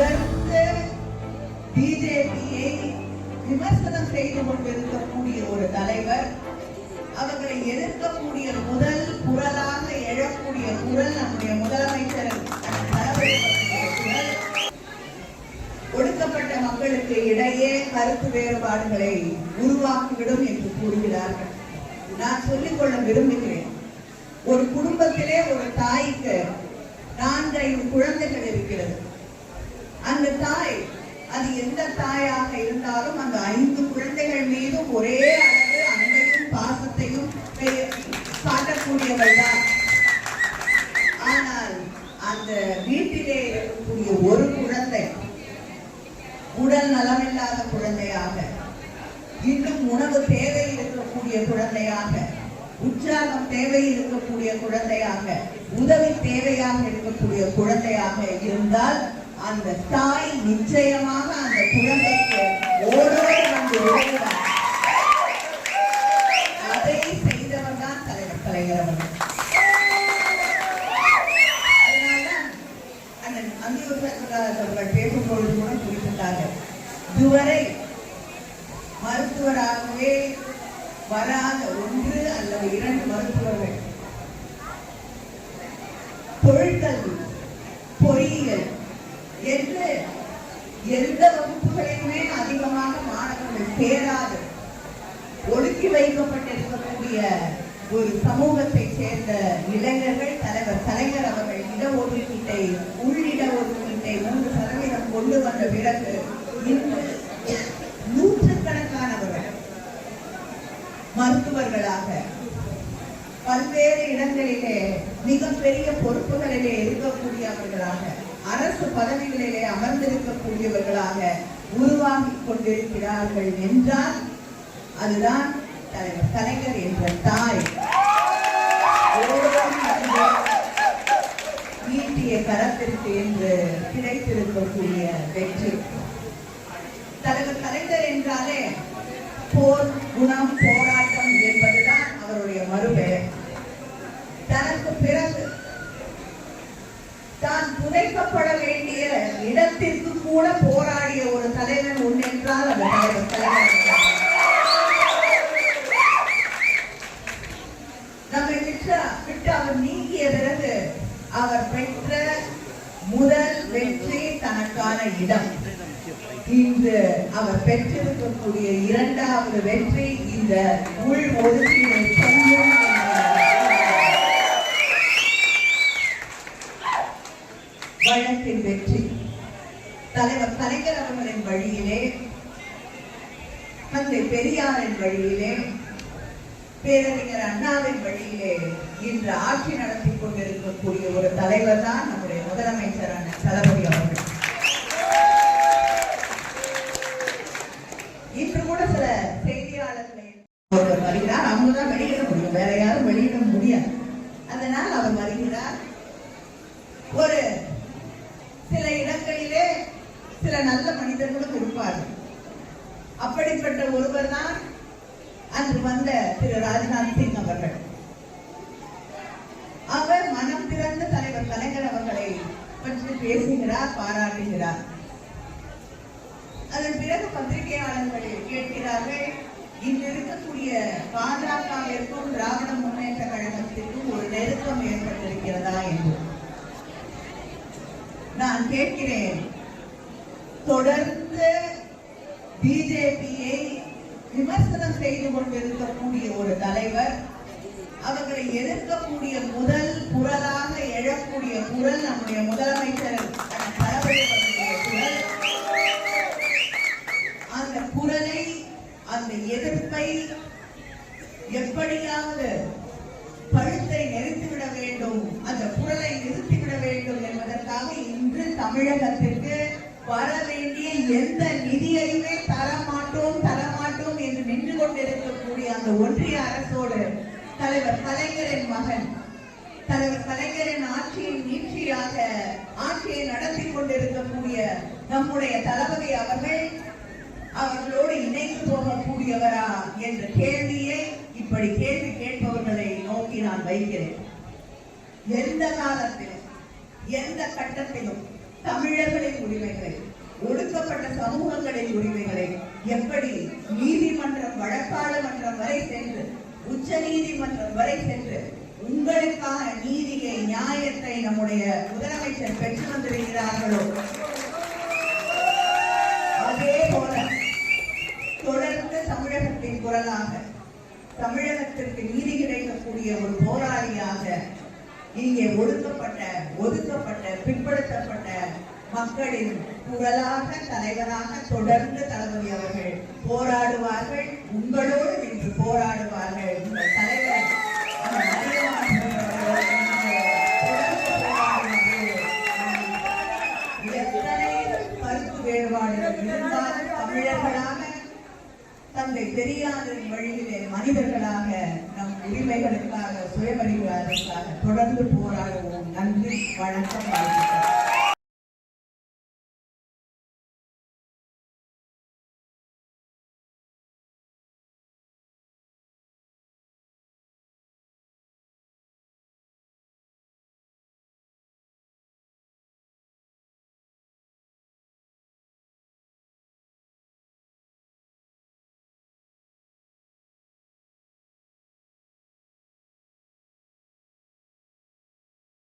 தொடர்ந்து பிஜேபியை விமர்சனம் செய்து கொண்டிருக்கக்கூடிய ஒரு தலைவர் அவர்களை எதிர்க்கக்கூடிய முதல் குரலாக எழக்கூடிய குரல் நம்முடைய முதலமைச்சர் ஒடுக்கப்பட்ட மக்களுக்கு இடையே கருத்து வேறுபாடுகளை உருவாக்கிவிடும் என்று கூறுகிறார்கள். நான் சொல்லிக்கொள்ள விரும்புகிறேன். ஒரு குடும்பத்திலே ஒரு தாய்க்கு நான்கு ஐந்து குழந்தைகள் இருக்கிறது. அந்த தாய் அது எந்த தாயாக இருந்தாலும் அந்த ஐந்து குழந்தைகள் மீதும் ஒரே அளவு அன்பையும் பாசத்தையும் காட்டக்கூடியவள் தான் ஆனால் அந்த வீட்டிலே இருக்கக்கூடிய ஒரு குழந்தை உடல் நலமில்லாத குழந்தையாக இன்னும் உணவு தேவை இருக்கக்கூடிய குழந்தையாக உற்சாகம் தேவை இருக்கக்கூடிய குழந்தையாக உதவி தேவையாக இருக்கக்கூடிய குழந்தையாக இருந்தால் அந்த தாய் நிச்சயமாக அந்த குழந்தைக்கு ஓடோடு வந்து உதவுவார் அதை செய்தவர் தான் தலைவர் தலைவர் அவர்கள். பேசும்பொழுது கூட குறிப்பிட்டார்கள். இதுவரை மருத்துவராகவே வராத ஒன்று அல்லது இரண்டு மருத்துவர்கள் தொழிற்கல்வி பொறியியல் என்று எந்த வகுப்புகளிலுமே அதிகமாக மாணவர்கள் சேராது. ஒடுக்கி வைக்கப்பட்டிருக்கக்கூடிய ஒரு சமூகத்தை சேர்ந்த இளைஞர்கள் தலைவர் கலைஞர் அவர்கள் இட ஒதுக்கீட்டை உள்ளிட ஒதுக்கீட்டை மூன்று சதவீதம் கொண்டு வந்த பிறகு இன்று நூற்றுக்கணக்கானவர்கள் மருத்துவர்களாக பல்வேறு இடங்களிலே மிகப்பெரிய பொறுப்புகளிலே இருக்கக்கூடியவர்களாக அரசு பதவிகளிலே அமர்ந்திருக்கக்கூடியவர்களாக உருவாகி கொண்டிருக்கிறார்கள் என்றால் அதுதான் தலைவர் கலைஞர் என்ற தாய். ஈட்டிய கரத்திற்கு என்று கிடைத்திருக்கக்கூடிய வெற்றி. தலைவர் கலைஞர் என்றாலே போர் குணம் போராட்டம் என்பதுதான் அவருடைய மறுபெயர். தனக்கு தான் புதைக்கப்பட வேண்டிய இடத்திற்கு கூட போராடிய ஒரு தலைவன் உண்டென்றால் அது தலைவர் நம்மை விட்டு விட்டு அவர் நீங்கிய பிறகு அவர் பெற்ற முதல் வெற்றி தனக்கான இடம். இன்று அவர் பெற்றிருக்கக்கூடிய இரண்டாவது வெற்றி இந்த உள் ஒதுக்கீடு. வழக்கின் வெற்றி. தலைவர் கலைஞர் அவர்களின் வழியிலே தந்தை பெரியாரின் வழியிலே பேரறிஞர் அண்ணாவின் வழியிலே இன்று ஆட்சி நடத்தி கொண்டிருக்கக்கூடிய ஒரு தலைவர் தான் நம்முடைய முதலமைச்சரான தளபதி அவர்கள். இன்று கூட சில செய்தியாளர்களை ஒருவர் வருகிறார். அவங்க தான் வெளியிட முடியும். வேற யாரும் வெளியிட முடியாது. அதனால் அவர் வருகிறார். ஒரு சில நல்ல மனிதர்களும் இருப்பார்கள். அப்படிப்பட்ட ஒருவர் தான் அன்று வந்த திரு ராஜ்நாத் சிங் அவர்கள். அவர் மனம் திறந்த தலைவர் கலைஞர் அவர்களை பற்றி பேசுகிறார் பாராட்டுகிறார். அதன் பிறகு பத்திரிகையாளர்கள் கேட்கிறார்கள். இன்று இருக்கக்கூடிய பாஜகவிற்கும் திராவிட முன்னேற்ற கழகத்திற்கும் ஒரு நெருக்கம் ஏற்பட்டிருக்கிறதா என்று. நான் கேட்கிறேன் தொடர்ந்து பிஜேபியை விமர்சனம் செய்து கொண்டிருக்கக்கூடிய ஒரு தலைவர். அவர்களை எதிர்க்கக்கூடிய முதல் குரலாக எழக்கூடிய குரல் நம்முடைய முதலமைச்சர் தளபதி குரல். அந்த குரலை அந்த எதிர்ப்பை எப்படியாவது கழுத்தை நெரித்துவிட வேண்டும் அந்த குரலை நிறுத்திவிட வேண்டும் என்பதற்காக இன்று தமிழகத்தில் வர வேண்டிய எந்த நிதியையுமே தரமாட்டோம் தரமாட்டோம் என்று நின்று கொண்டிருக்கக்கூடிய அந்த ஒன்றிய அரசோடு தலைவர் கலைஞரின் மகன் தலைவர் கலைஞரின் ஆட்சியின் நீட்சியாக ஆட்சியை நடத்தி கொண்டிருக்கக்கூடிய நம்முடைய தளபதி அவர்கள் அவர்களோடு இணைந்து போகக்கூடியவரா என்ற கேள்வியை இப்படி கேள்வி கேட்பவர்களை நோக்கி நான் வைக்கிறேன். எந்த காலத்திலும் எந்த கட்டத்திலும் தமிழர்களின் உரிமைகளை ஒடுக்கப்பட்ட சமூகங்களின் உரிமைகளை எப்படி நீதிமன்றம் வழக்காளமன்றம் வரை சென்று உச்ச நீதிமன்றம் வரை சென்று உங்களுக்கான நீதியை நியாயத்தை நம்முடைய முதலமைச்சர் பெற்று வந்திருக்கிறார்களோ? அதே போல தொடர்ந்து தமிழகத்தின் குரலாக தமிழகத்திற்கு நீதி கிடைக்கக்கூடிய ஒரு போராளியாக இங்கே ஒடுக்க ஒடுக்கப்பட்ட ஒதுக்கப்பட்ட பிற்படுத்தப்பட்ட மக்களின் குரலாக தலைவராக தொடர்ந்து தளபதி அவர்கள் போராடுவார்கள். உங்களோடு நின்று போராடுவார்கள். உங்கள் தலைவர் எத்தனை கருத்து வேறுபாடுகள் இருந்தாலும் தமிழர்களாக தந்தை பெரியாரின் வழியிலே மனிதர்களாக உரிமைகளுக்காக சுயமரியாதைக்காக தொடர்ந்து போராடுவோம். நன்றி வணக்கம் வாழ்த்துக்கள்.